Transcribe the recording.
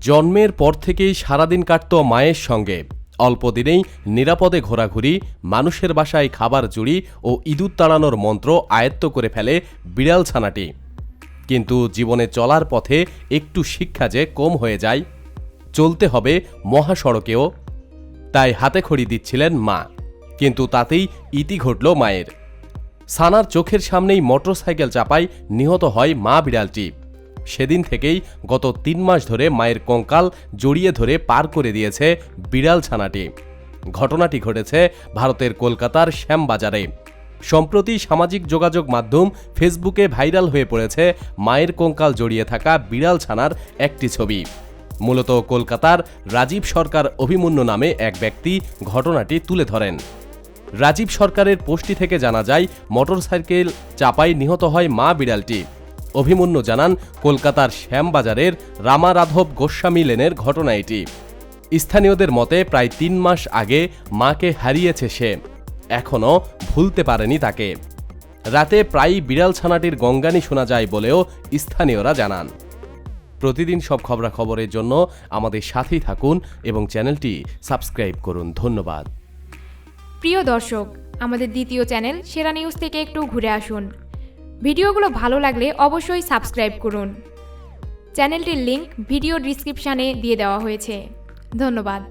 জন্মের পর থেকেই সারাদিন কাটত মায়ের সঙ্গে। অল্প দিনেই নিরাপদে ঘোরাঘুরি, মানুষের বাসায় খাবার জুড়ি ও ইঁদুর তাড়ানোর মন্ত্র আয়ত্ত করে ফেলে বিড়াল ছানাটি। কিন্তু জীবনে চলার পথে একটু শিক্ষা যে কম হয়ে যায়, চলতে হবে মহাসড়কেও। তাই হাতে খড়ি দিচ্ছিলেন মা, কিন্তু তাতেই ইতি ঘটল মায়ের। সানার চোখের সামনেই মোটরসাইকেল চাপায় নিহত হয় মা বিড়ালটি। সেদিন থেকেই গত তিন মাস ধরে মায়ের কঙ্কাল জড়িয়ে ধরে পার করে দিয়েছে বিড়াল ছানাটি। ঘটনাটি ঘটেছে ভারতের কলকাতার শ্যামবাজারে। সম্প্রতি সামাজিক যোগাযোগ মাধ্যম ফেসবুকে ভাইরাল হয়ে পড়েছে মায়ের কঙ্কাল জড়িয়ে থাকা বিড়াল ছানার একটি ছবি। মূলত কলকাতার রাজীব সরকার অভিমন্যু নামে এক ব্যক্তি ঘটনাটি তুলে ধরেন। রাজীব সরকারের পোস্টটি থেকে জানা যায়, মোটরসাইকেল চাপায় নিহত হয় মা বিড়ালটি। অভিমন্যু জানান, কলকাতার শ্যামবাজারের রামারাধব গোস্বামী লেনের ঘটনা এটি। স্থানীয়দের মতে, প্রায় তিন মাস আগে মাকে হারিয়েছে সে। এখনও ভুলতে পারেনি তাকে। রাতে প্রায়ই বিড়াল ছানাটির গঙ্গানি শোনা যায় বলেও স্থানীয়রা জানান। প্রতিদিন সব খবরাখবরের জন্য আমাদের সাথেই থাকুন এবং চ্যানেলটি সাবস্ক্রাইব করুন। ধন্যবাদ। প্রিয় দর্শক, আমাদের দ্বিতীয় চ্যানেল সেরা নিউজ থেকে একটু ঘুরে আসুন। ভিডিওগুলো ভালো লাগলে অবশ্যই সাবস্ক্রাইব করুন। চ্যানেলটির লিংক ভিডিও ডিসক্রিপশানে দিয়ে দেওয়া হয়েছে। ধন্যবাদ।